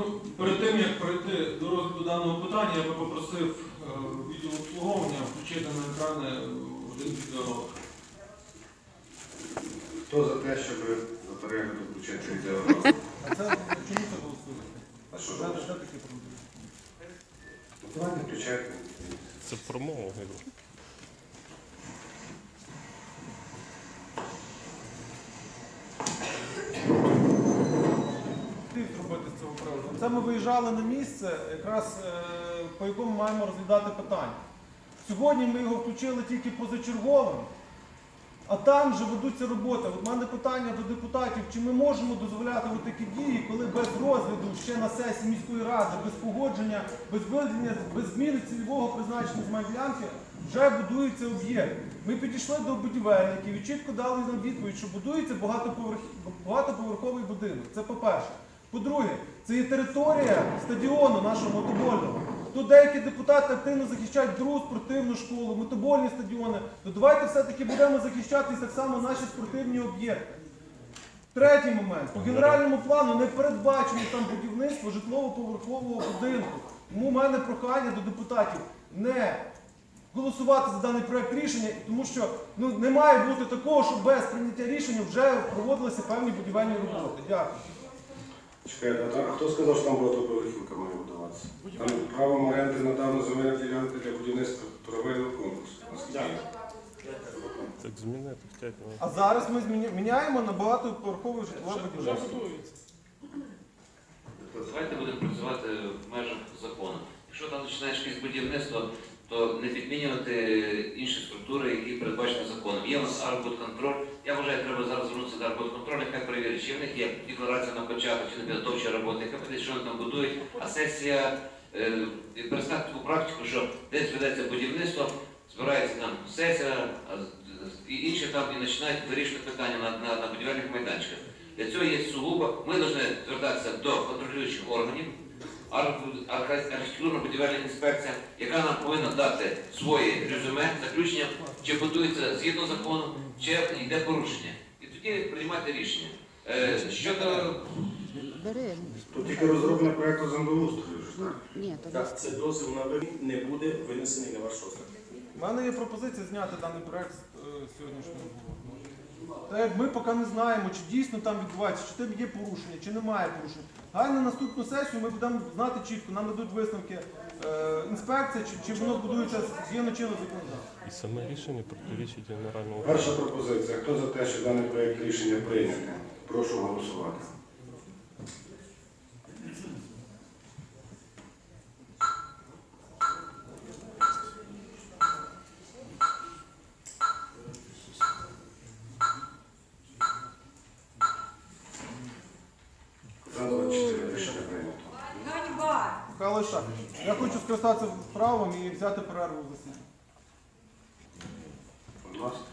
Ну, перед тим як перейти до розгляду даного питання, я би попросив е, відділ обслуговування включити на екрани один відеоролик. Хто за те, щоб за перегляд включити відеоролик? А це чому це голосуєте? А що Це ж? це таке проблема. Ну, Давайте включайте. Це промова. Хотів зробити з цього приводу. Це ми виїжджали на місце, якраз е, по якому маємо розглядати питання. Сьогодні ми його включили тільки позачерговим, а там вже ведуться роботи. От мене питання до депутатів, чи ми можемо дозволяти такі дії, коли без розгляду ще на сесії міської ради, без погодження, без виведення, без зміни цільового призначення з земельділянки вже будується об'єкт. Ми підійшли до будівельників і чітко дали нам відповідь, що будується багатоповерх- багатоповерховий будинок. Це по-перше. По-друге, це є територія стадіону нашого мотобольного. Тут деякі депутати активно захищають другу спортивну школу, мотобольні стадіони. То давайте все-таки будемо захищати так само наші спортивні об'єкти. Третій момент. По генеральному плану не передбачено там будівництво житлово-поверхового будинку. Тому в мене прохання до депутатів не голосувати за даний проект рішення, тому що ну, не має бути такого, що без прийняття рішення вже проводилися певні будівельні роботи. Дякую. Чекайте, а хто сказав, що там багатоповерхівка має будуватися? Там правом оренди надавно земельна ділянка для будівництва торговельного комплексу. Наскільки Так змінити хотять. А зараз ми зміня- міняємо на багатоповерхове житлове будівництво. Давайте будемо працювати в межах закону. Якщо там починаєш якесь будівництво, то не підмінювати інші структури, які передбачені законом. Є у нас арбудконтроль. Я вважаю, треба зараз звернутися до арбудконтролю, нехай перевірить, чи в них є декларація на початок, чи не підготовчі роботи, нехай подивиться, що вони там будують. А сесія е, перестати таку практику, що десь ведеться будівництво, збирається там сесія, і інші там і починають вирішувати питання на, на, на будівельних майданчиках. Для цього є сугубо, ми повинні звертатися до контролюючих органів, архітектурно-будівельна інспекція, яка нам повинна дати своє резюме, заключення, чи будується згідно закону, чи йде порушення. І тоді приймати рішення. Е, щодо Тут тільки розроблення проєкту землеустрою, так? Ні, Так, це дозвіл на вимір не буде винесений на ваш розгляд. У мене є пропозиція зняти даний проект з е, сьогоднішнього ми поки не знаємо, чи дійсно там відбувається, чи там є порушення, чи немає порушень. Гай на наступну сесію ми будемо знати чітко, нам дадуть висновки е, інспекції, чи, чи воно будується згідно чином законодавства. І саме рішення протирічить генеральному Перша пропозиція. Хто за те, що даний проєкт рішення прийняти? Прошу голосувати. За 24 рішення прийнято. Ганьба! Я хочу скористатися правом і взяти перерву в ласка.